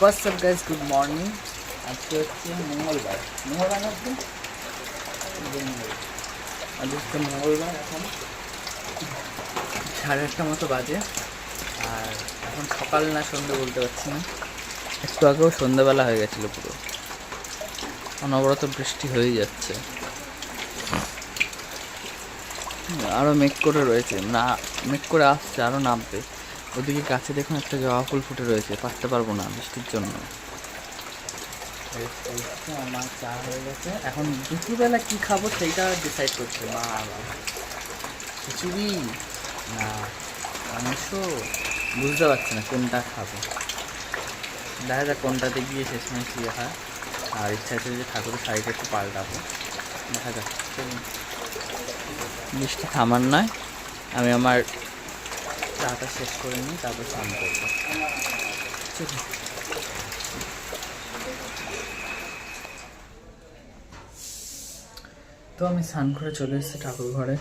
WhatsApp guys good morning আজকে হচ্ছে মঙ্গলবার। মঙ্গলবার আজকে? আজ হচ্ছে মঙ্গলবার এখন। সাড়ে আটটা মতো বাজে। আর এখন সকাল না সন্ধ্যে বলতে পারছি না। একটু আগেও সন্ধ্যাবেলা হয়ে গেছিল পুরো। অনবরত বৃষ্টি হয়েই যাচ্ছে। আরও মেঘ করে রয়েছে। না, মেঘ করে আসছে আরও নামবে। ওদিকে গাছে দেখুন একটা জবা ফুল ফুটে রয়েছে পারতে পারব না বৃষ্টির জন্য। আমার চা হয়ে গেছে এখন দুপুরবেলা কি খাব সেইটা ডিসাইড করছে মা খিচুড়ি না মাংস? বুঝতে পারছি না কোনটা খাব। দেখা যাক কোনটাতে গিয়ে শেষ শেষমেশ ইয়ে হয়। আর ইচ্ছা আছে যে ঠাকুরের শাড়িটা একটু পাল্টাবো। দেখা যাক। বৃষ্টি থামার নয় আমি আমার চাটা শেষ করে নিই তারপর স্নান করব। তো আমি স্নান করে চলে এসেছি ঠাকুর ঘরে।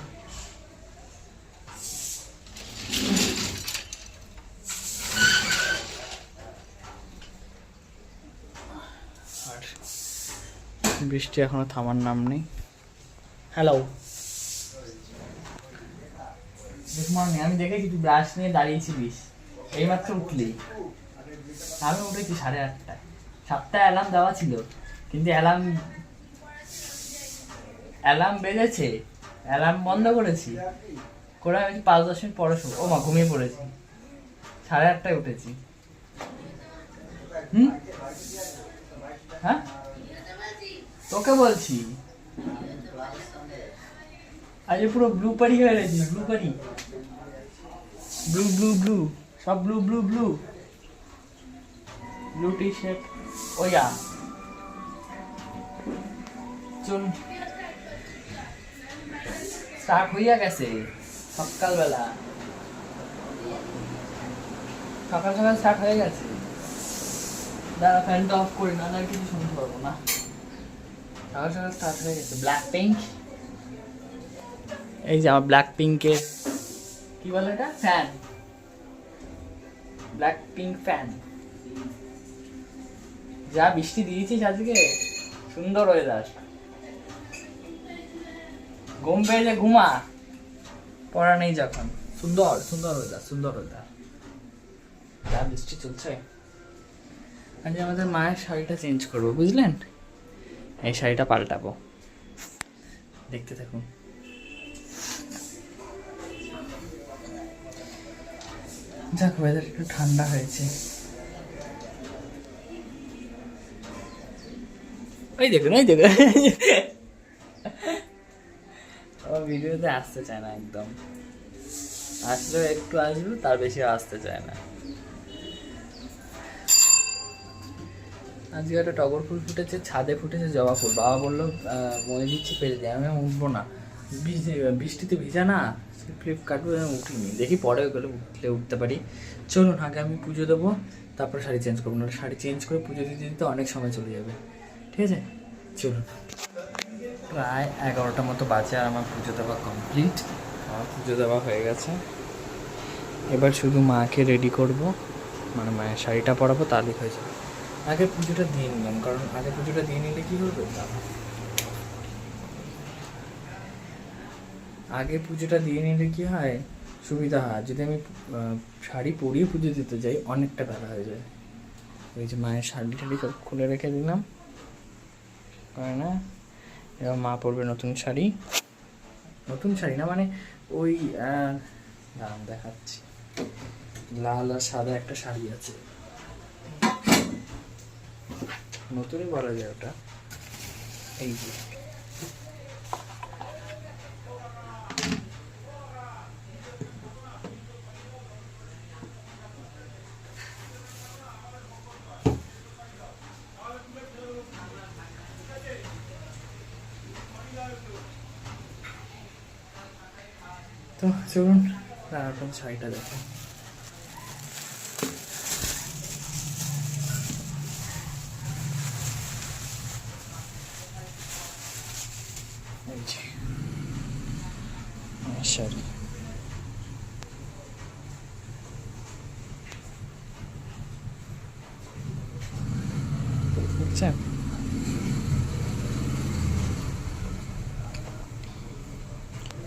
বৃষ্টি এখনও থামার নাম নেই। হ্যালো গুড মর্নিং আমি দেখেছি তুই ব্রাশ নিয়ে দাঁড়িয়েছিলিস এইমাত্র উঠলি। আমি উঠেছি সাড়ে আটটায়। সাতটায় অ্যালার্ম দেওয়া ছিল, কিন্তু অ্যালার্ম অ্যালার্ম বেজেছে অ্যালার্ম বন্ধ করেছি। করে আমি পাঁচ দশ মিনিট পরে শুভ ও মা ঘুমিয়ে পড়েছি। সাড়ে আটটায় উঠেছি। হুম? হ্যাঁ? তোকে বলছি আজ পুরো ব্লু পারি হয়ে গেছি ব্লু পারি। ব্লু ব্লু ব্লু সব blue blue blue blue T shirt ওইয়া চল। স্টার্ট হইয়া গেছে সকালবেলা। সকাল সকাল স্টার্ট হয়ে গেছে। দাঁড়া ফ্যানটা অফ করি না না কিছু শুনতে পারব না। সকাল সকাল স্টার্ট হয়ে গেছে। ব্ল্যাক পিঙ্ক এই যে আমার ব্ল্যাক পিঙ্কের কি বলে এটা? ফ্যান ব্ল্যাক পিঙ্ক ফ্যান যা বৃষ্টি দিয়েছিস আজকে, সুন্দর ওয়েদার ঘুম পেয়ে ঘুমা। পড়া নেই যখন। সুন্দর সুন্দর ওয়েদার সুন্দর ওয়েদার যা বৃষ্টি চলছে। আজ আমাদের মায়ের শাড়িটা চেঞ্জ করব, বুঝলেন? এই শাড়িটা পাল্টাবো। দেখতে থাকুন। যাক ওয়েদার একটু ঠান্ডা হয়েছে। ওই দেখুন ওই দেখুন। আমার ভিডিওতে আসতে চায় না একদম। আসলেও একটু আসবে তার বেশি আসতে চায় না। আজকে একটা টগর ফুল ফুটেছে ছাদে ফুটেছে জবা ফুল। বাবা বলল মনে দিচ্ছি পেরে দিয়ে আমি উঠবো না। বৃষ্টিতে ভিজা না ফ্লিপকার্ট উঠিনি। দেখি পরে গেলে উঠলে উঠতে পারি। চলুন, আগে আমি পুজো দেবো, তারপর শাড়ি চেঞ্জ করব। না শাড়ি চেঞ্জ করে পুজো দিতে দিতে অনেক সময় চলে যাবে। ঠিক আছে? চলুন। প্রায় এগারোটা মতো বাজে আর আমার পুজো দেওয়া কমপ্লিট আমার পুজো দেওয়া হয়ে গেছে। এবার শুধু মাকে রেডি করব। মানে মায়ের শাড়িটা পরাবো, তাহলেই হয়ে যাবে। আগে পুজোটা দিয়ে নিলাম, কারণ আগে পুজোটা দিয়ে নিলে কি করবে? আগে পুজোটা দিয়ে নিলে কি হয়? সুবিধা হয়। যদি আমি শাড়ি পরিয়ে পুজো দিতে যাই, অনেকটা বেলা হয়ে যায়। ওই যে মায়ের শাড়ি টাড়ি সব খুলে রেখে দিলাম। না? এবার মা পরবে নতুন শাড়ি। নতুন শাড়ি না মানে ওই দাঁড়ান দেখাচ্ছি। লাল আর সাদা একটা শাড়ি আছে। নতুনই বলা যায় ওটা। এই যে তো চলুন তারপর শাড়িটা দেখো। শাড়ি।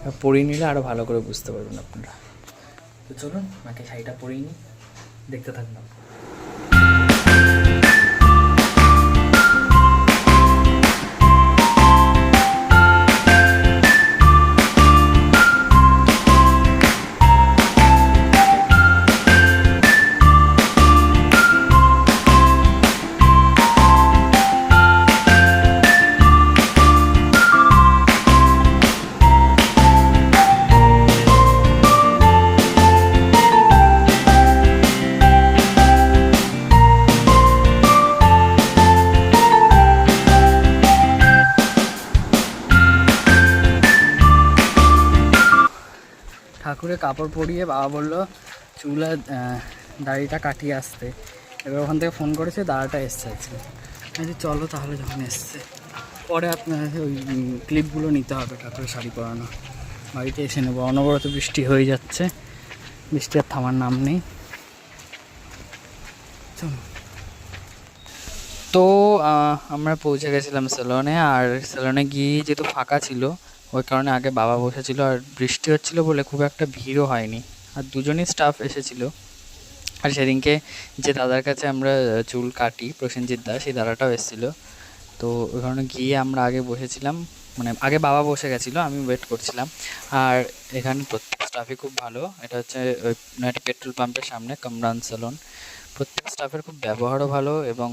আর পরিয়ে নিলে আরও ভালো করে বুঝতে পারবেন আপনারা। চলুন মাকে শাড়িটা পরিয়ে নিই। দেখতে থাকুন। ঠাকুরের কাপড় পরিয়ে বাবা বলল, চুল আর দাড়িটা কাটিয়ে আসতে। এবার ওখান থেকে ফোন করেছে দাঁড়াটা এসছে আজকে। আমি চলো তাহলে যখন এসছে। পরে আপনার ওই ক্লিপগুলো নিতে হবে ঠাকুরের শাড়ি পরানো। বাড়িতে এসে নেব। অনবরত বৃষ্টি হয়ে যাচ্ছে। বৃষ্টি আর থামার নাম নেই। চলো। তো আমরা পৌঁছে গেছিলাম সেলনে আর সেলনে গিয়ে যেহেতু ফাঁকা ছিল, ওই কারণে আগে বাবা বসেছিল, আর বৃষ্টি হচ্ছিল বলে খুব একটা ভিড়ও হয়নি। আর দুজনই স্টাফ এসেছিল। আর সেদিনকে যে দাদার কাছে আমরা চুল কাটি, প্রসেনজিৎ দা, সেই দাদাটাও এসেছিল। তো ওই কারণে গিয়ে আমরা আগে বসেছিলাম মানে আগে বাবা বসে গেছিল, আমি ওয়েট করছিলাম। আর এখানে প্রত্যেক স্টাফই খুব ভালো। এটা হচ্ছে, ওই নয়টি পেট্রোল পাম্পের সামনে কামরান সেলন প্রত্যেক স্টাফের খুব ব্যবহারও ভালো এবং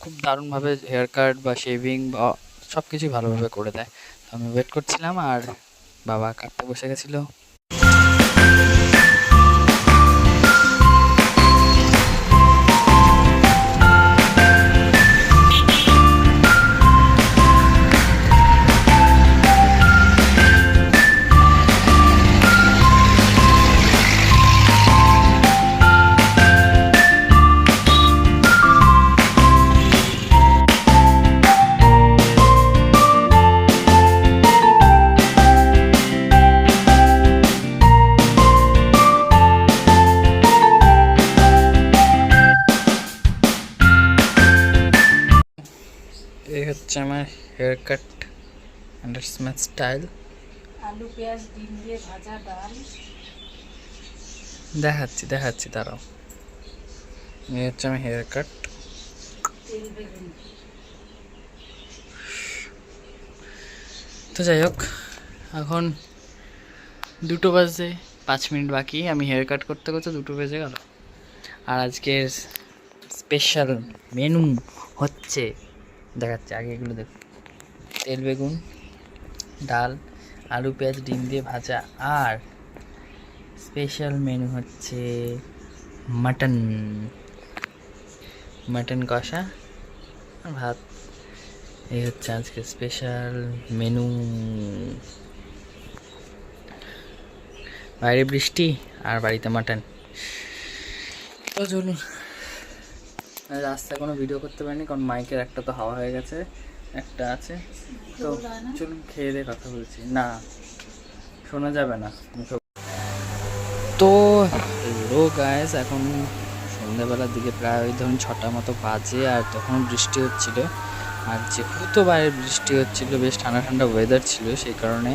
খুব দারুণভাবে হেয়ার কাট বা শেভিং বা সব কিছুই ভালোভাবে করে দেয়। তো আমি ওয়েট করছিলাম আর বাবা কাটতে বসে গেছিল। আলু পেঁয়াজ ডিম দিয়ে ভাজা ডাল। দেখাচ্ছি দেখাচ্ছি তারাও এই হচ্ছে আমার হেয়ার কাট তো যাই হোক এখন দুটো বাজে পাঁচ মিনিট বাকি আমি হেয়ার কাট করতে করতে দুটো বেজে গেল। আর আজকের স্পেশাল মেনু হচ্ছে দেখাচ্ছে আগে এগুলো দেখ। তেল, বেগুন, ডাল, আলু, পেঁয়াজ, ডিম দিয়ে ভাজা। আর স্পেশাল মেনু হচ্ছে মাটন মাটন কষা, ভাত। এই হচ্ছে আজকে স্পেশাল মেনু বাইরে বৃষ্টি আর বাড়িতে মাটন চলুন, রাস্তায় কোনো ভিডিও করতে পারিনি, কারণ মাইকের একটা তো হাওয়া হয়ে গেছে। একটা আছে। তো চলুন খেয়ে দিয়ে কথা বলছি। না, শোনা যাবে না। তো হ্যালো গায়েস এখন সন্ধ্যাবেলার দিকে প্রায় ওই ধরুন ছটা মতো বাজে আর তখন বৃষ্টি হচ্ছিল। আর যেহেতু বাইরে বৃষ্টি হচ্ছিল, বেশ ঠান্ডা ঠান্ডা ওয়েদার ছিল, সেই কারণে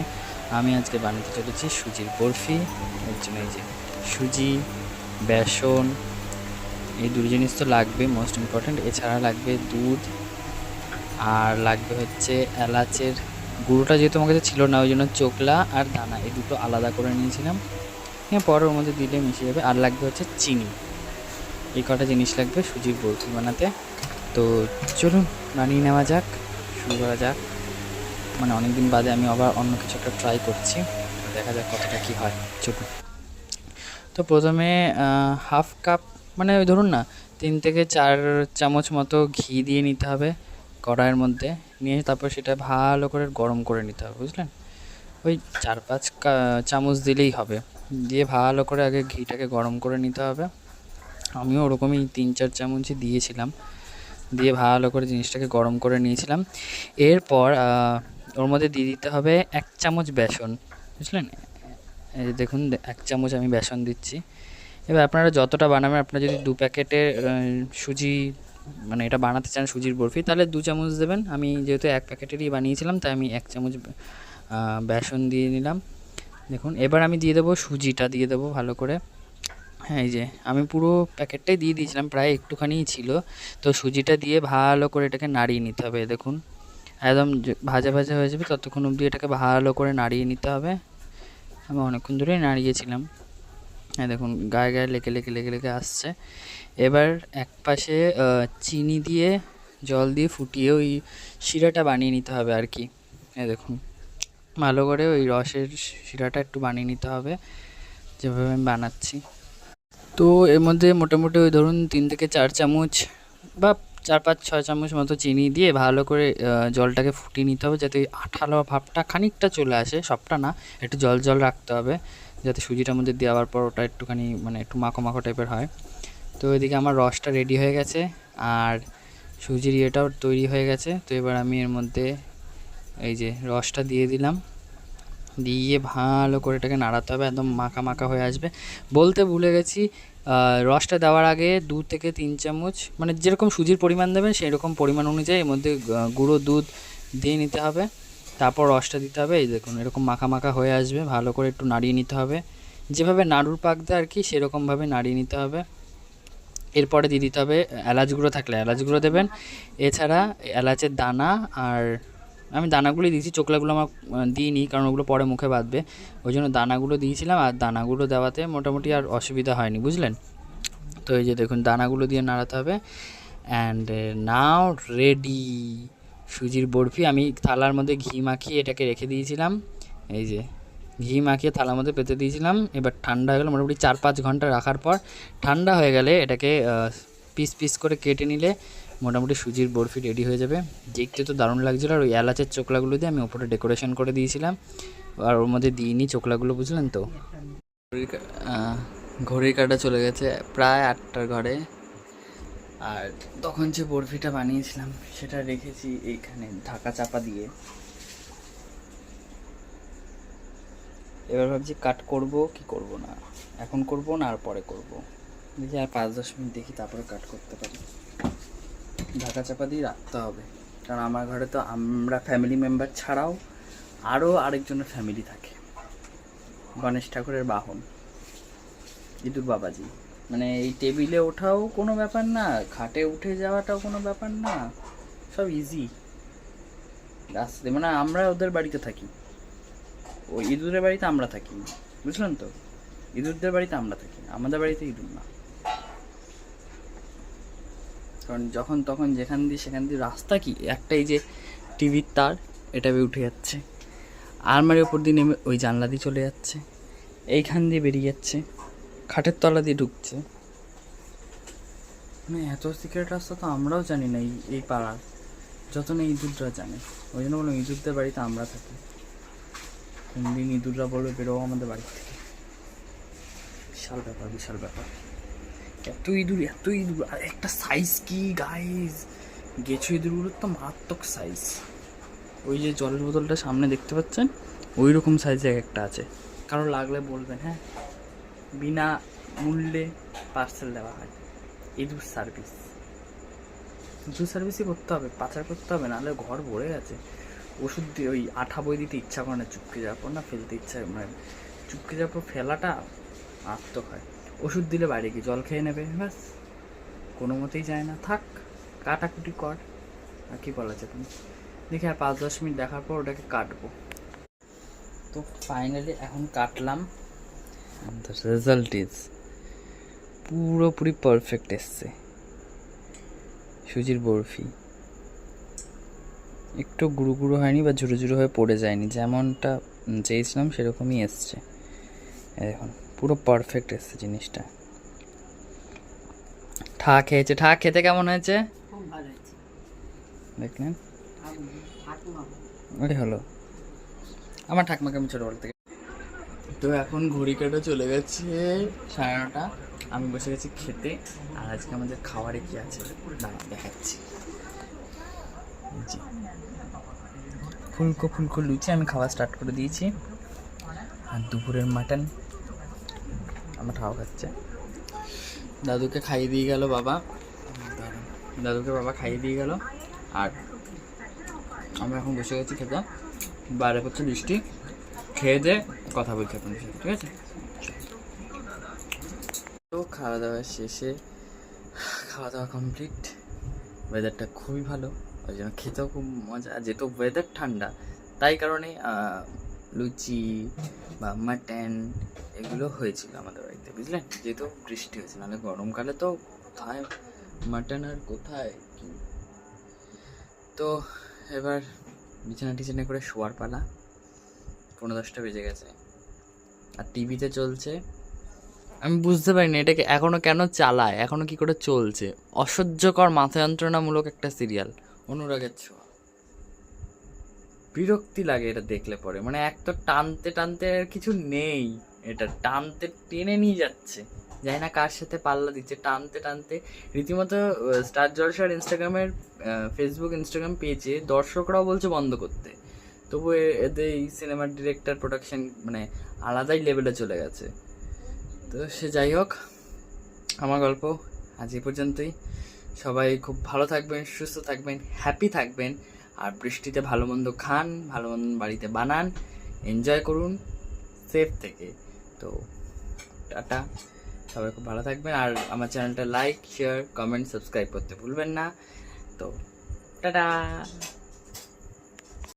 আমি আজকে বানাতে চলেছি সুজির বরফি, এর জন্য এই যে সুজি, বেসন, এই দুটো জিনিস তো লাগবে মোস্ট ইম্পর্ট্যান্ট এছাড়া লাগবে দুধ আর লাগবে হচ্ছে এলাচের গুঁড়োটা যেহেতু আমার কাছে ছিল না, ওই জন্য চোকলা আর দানা, এই দুটো আলাদা করে নিয়েছিলাম। হ্যাঁ পরে ওর মধ্যে দিলে মিশে যাবে। আর লাগবে হচ্ছে চিনি। এই কটা জিনিস লাগবে সুজির বরফি বানাতে। তো চলুন, বানিয়ে নেওয়া যাক, শুরু করা যাক। মানে অনেক দিন বাদে আমি আবার অন্য কিছু একটা ট্রাই করছি। দেখা যাক কতটা কী হয়। চলুন। তো প্রথমে হাফ কাপ মানে ওই ধরুন না, তিন থেকে চার চামচ মতো ঘি দিয়ে নিতে হবে। কড়াইয়ের মধ্যে নিয়ে তারপর সেটা ভালো করে গরম করে নিতে হবে, বুঝলেন? ওই চার পাঁচ চামচ দিলেই হবে। দিয়ে ভালো করে আগে ঘিটাকে গরম করে নিতে হবে। আমিও ওরকমই তিন চার চামচই দিয়েছিলাম। দিয়ে ভালো করে জিনিসটাকে গরম করে নিয়েছিলাম। এরপর ওর মধ্যে দিয়ে দিতে হবে এক চামচ বেসন, বুঝলেন? এই দেখুন এক চামচ আমি বেসন দিচ্ছি। এবার আপনারা যতটা বানাবেন, আপনারা যদি দু প্যাকেটের সুজি মানে এটা বানাতে চান সুজির বরফি, তাহলে দু চামচ দেবেন। আমি যেহেতু এক প্যাকেটেরই বানিয়েছিলাম, তাই আমি এক চামচ বেসন দিয়ে নিলাম। দেখুন, এবার আমি দিয়ে দেবো সুজিটা, দিয়ে দেবো ভালো করে। হ্যাঁ এই যে, আমি পুরো প্যাকেটটাই দিয়ে দিয়েছিলাম, প্রায় একটুখানিই ছিল। তো সুজিটা দিয়ে ভালো করে এটাকে নাড়িয়ে নিতে হবে, দেখুন। একদম ভাজা ভাজা হয়ে যাবে, ততক্ষণ অবধি এটাকে ভালো করে নাড়িয়ে নিতে হবে। আমি অনেকক্ষণ ধরেই নাড়িয়েছিলাম। হ্যাঁ দেখুন, গায়ে গায়ে লেগে লেগে লেগে লেগে আসছে। এবার এক পাশে চিনি দিয়ে, জল দিয়ে ফুটিয়ে ওই শিরাটা বানিয়ে নিতে হবে আর কি। হ্যাঁ দেখুন, ভালো করে ওই রসের শিরাটা একটু বানিয়ে নিতে হবে, যেভাবে আমি বানাচ্ছি। তো এর মধ্যে মোটামুটি ওই ধরুন তিন থেকে চার চামচ বা চার পাঁচ ছয় চামচ মতো চিনি দিয়ে ভালো করে জলটাকে ফুটিয়ে নিতে হবে যাতে ওই আঠালো ভাবটা খানিকটা চলে আসে, সবটা না। একটু জল জল রাখতে হবে যাতে সুজিটার মধ্যে দেওয়ার পর ওটা একটুখানি মানে একটু মাখো মাখো টাইপের হয়। তো এদিকে আমার রসটা রেডি হয়ে গেছে আর সুজির ইয়েটাও তৈরি হয়ে গেছে। তো এবার আমি এর মধ্যে এই যে রসটা দিয়ে দিলাম। দিয়ে ভালো করে এটাকে নাড়াতে হবে, একদম মাখা মাখা হয়ে আসবে। বলতে ভুলে গেছি রসটা দেওয়ার আগে দু থেকে তিন চামচ মানে যেরকম সুজির পরিমাণ দেবেন সেই রকম পরিমাণ অনুযায়ী এর মধ্যে গুঁড়ো দুধ দিয়ে নিতে হবে। তারপর রসটা দিতে হবে, এই দেখুন এরকম মাখা মাখা হয়ে আসবে, ভালো করে একটু নাড়িয়ে নিতে হবে। যেভাবে নাড়ুর পাক দেয় আর কি, সেরকমভাবে নাড়িয়ে নিতে হবে। এরপরে দিয়ে দিতে হবে এলাচ গুঁড়ো থাকলে এলাচ গুঁড়ো দেবেন। এছাড়া এলাচের দানা আর আমি দানাগুলোই দিয়েছি, চোখলাগুলো আমার দিইনি, কারণ ওগুলো পরে মুখে বাঁধবে। ওই জন্য দানাগুলো দিয়েছিলাম, আর দানাগুলো দেওয়াতে মোটামুটি আর অসুবিধা হয়নি, বুঝলেন? তো এই যে দেখুন, দানাগুলো দিয়ে নাড়াতে হবে। অ্যান্ড নাও রেডি সুজির বরফি, আমি থালার মধ্যে ঘি মাখিয়ে এটাকে রেখে দিয়েছিলাম। এই যে, ঘি মাখিয়ে থালার মধ্যে পেতে দিয়েছিলাম। এবার ঠান্ডা হয়ে গেলো, মোটামুটি চার পাঁচ ঘণ্টা রাখার পর ঠান্ডা হয়ে গেলে এটাকে পিস পিস করে কেটে নিলে মোটামুটি সুজির বরফি রেডি হয়ে যাবে। দেখতে তো দারুণ লাগছিল আর ওই এলাচের চোকলাগুলো দিয়ে আমি ওপরে ডেকোরেশন করে দিয়েছিলাম। আর ওর মধ্যে দিইনি চোকলাগুলো বুঝলেন তো? ঘড়ির কাটা চলে গেছে প্রায় আটটার ঘরে। আর তখন যে বরফিটা বানিয়েছিলাম, সেটা রেখেছি এইখানে ঢাকা চাপা দিয়ে। এবার ভাবছি কাট করব কি করব না। এখন করব না আর পরে করব। দেখি আর পাঁচ দশ মিনিট দেখি তারপরে কাট করতে পারি। ঢাকা চাপা দিয়ে রাখতে হবে। কারণ আমার ঘরে তো আমরা ফ্যামিলি মেম্বার ছাড়াও আরও আরেকজনের ফ্যামিলি থাকে। গণেশ ঠাকুরের বাহন ইঁদুর বাবাজি। মানে এই টেবিলে ওঠাও কোনো ব্যাপার না, খাটে উঠে যাওয়াটাও কোনো ব্যাপার না, সব ইজি রাস্তাতে মানে আমরা ওদের বাড়িতে থাকি। ওই ইঁদুরের বাড়িতে আমরা থাকি বুঝলেন তো? ইঁদুরদের বাড়িতে আমরা থাকি আমাদের বাড়িতে ইঁদুর না। কারণ যখন তখন যেখান দিয়ে সেখান দিয়ে রাস্তা কি, একটাই যে টিভির তার, এটা উঠে যাচ্ছে। আলমারির ওপর দিয়ে নেমে ওই জানলা দিয়ে চলে যাচ্ছে। এইখান দিয়ে বেরিয়ে যাচ্ছে। খাটের তলা দিয়ে ঢুকছে। মানে এত সিক্রেট রাস্তা তো আমরাও জানি না এই পাড়ার। যত না ইঁদুররা জানে। ওই জন্য বললাম ইঁদুরদের বাড়িতে আমরা থাকি। কোন দিন ইঁদুররা বলবে বেরোবো আমাদের বাড়ি থেকে বিশাল ব্যাপার বিশাল ব্যাপার। এত ইঁদুর এত ইঁদুর আর একটা সাইজ কি গাইজ গেছো ইঁদুরগুলোর তো মারাত্মক সাইজ ওই যে জলের বোতলটা সামনে দেখতে পাচ্ছেন ওই রকম সাইজের একটা আছে। কারও লাগলে বলবেন হ্যাঁ? বিনা মূল্যে পার্সেল দেওয়া হয়। ইঁদুর সার্ভিস ইঁদুর সার্ভিসই করতে হবে, পাচার করতে হবে, নাহলে ঘর ভরে গেছে। ওষুধ দিয়ে ওই আঠা বই দিতে ইচ্ছা করে না, চুপকে যাওয়ার পর না ফেলতে ইচ্ছা মানে চুপকে যাওয়ার পর ফেলাটা আত্মক হয়। ওষুধ দিলে বাইরে গিয়ে জল খেয়ে নেবে, ব্যাস। কোনো মতেই যায় না। থাক, কাটাকুটি কর। আর কী বলা যায় তুমি দেখি আর পাঁচ, দশ মিনিট দেখার পর ওটাকে কাটবো। তো ফাইনালি এখন কাটলাম। রেজাল্ট ইজ পুরোপুরি পারফেক্ট এসছে। সুজির বরফি। একটু গুঁড়ো গুঁড়ো হয়নি বা ঝুড়ো ঝুড়ো হয়ে পড়ে যায়নি। যেমনটা চেয়েছিলাম সেরকমই এসছে। এই দেখুন। পুরো পারফেক্ট এসছে জিনিসটা। ঠা খেয়েছে ঠা খেতে কেমন হয়েছে? দেখলেন? ওই হলো। আমার ঠাকমাকে আমি ছোটোবেলা থেকে তো এখন ঘড়ি কাটা চলে গেছে সাড়ে নটা। আমি বসে গেছি খেতে। আর আজকে আমাদের খাবারে কি আছে? দাঁড়া দেখাচ্ছি। ফুলকো ফুলকো লুচি আমি খাওয়া স্টার্ট করে দিয়েছি। আর দুপুরের মাটন আমার খাওয়া খাচ্ছে। দাদুকে খাইয়ে দিয়ে গেল বাবা। দাদুকে বাবা খাইয়ে দিয়ে গেল। আর আমরা এখন বসে গেছি খেতে। বাইরে পড়ছে বৃষ্টি খেয়ে দে, কথা বলছি আপনাদের সাথে ঠিক আছে? তো খাওয়া দাওয়া শেষে, খাওয়া দাওয়া কমপ্লিট ওয়েদারটা খুবই ভালো। ওই জন্য খেতেও খুব মজা। যেহেতু ওয়েদার ঠান্ডা, তাই কারণে লুচি বা মাটন, এগুলো হয়েছিল আমাদের বাড়িতে বুঝলেন যেহেতু বৃষ্টি হয়েছে, নাহলে গরমকালে তো কোথায় মাটন আর কোথায় কি? তো এবার বিছানা টিছানা করে শোয়ার পালা পনেরো দশটা বেজে গেছে। আর টিভিতে চলছে, আমি বুঝতে পারিনি এটাকে এখনও কেন চালায়, এখনও কি করে চলছে? অসহ্যকর মাথা যন্ত্রণামূলক একটা সিরিয়াল, অনুরাগের ছোঁয়া। বিরক্তি লাগে এটা দেখলে পরে। মানে এক তো টানতে টানতে আর কিছু নেই এটা, টানতে টেনে নিয়ে যাচ্ছে। জানি না কার সাথে পাল্লা দিচ্ছে, টানতে টানতে। রীতিমতো স্টার জলসার ইনস্টাগ্রামের ফেসবুক ইনস্টাগ্রাম পেজে দর্শকরাও বলছে বন্ধ করতে। তবু এ- এদের এই সিনেমার ডিরেক্টর প্রোডাকশন মানে আলাদাই লেভেলে চলে গেছে। তো সে যাই হোক, আমার গল্প আজ এই পর্যন্তই। সবাই খুব ভালো থাকবেন, সুস্থ থাকবেন হ্যাপি থাকবেন। আর বৃষ্টিতে ভালো মন্দ খান, ভালো মন্দ বাড়িতে বানান এনজয় করুন সেফ থেকে। তো, টাটা। সবাই খুব ভালো থাকবেন। আর আমার চ্যানেলটা লাইক শেয়ার কমেন্ট সাবস্ক্রাইব করতে ভুলবেন না। তো, টাটা।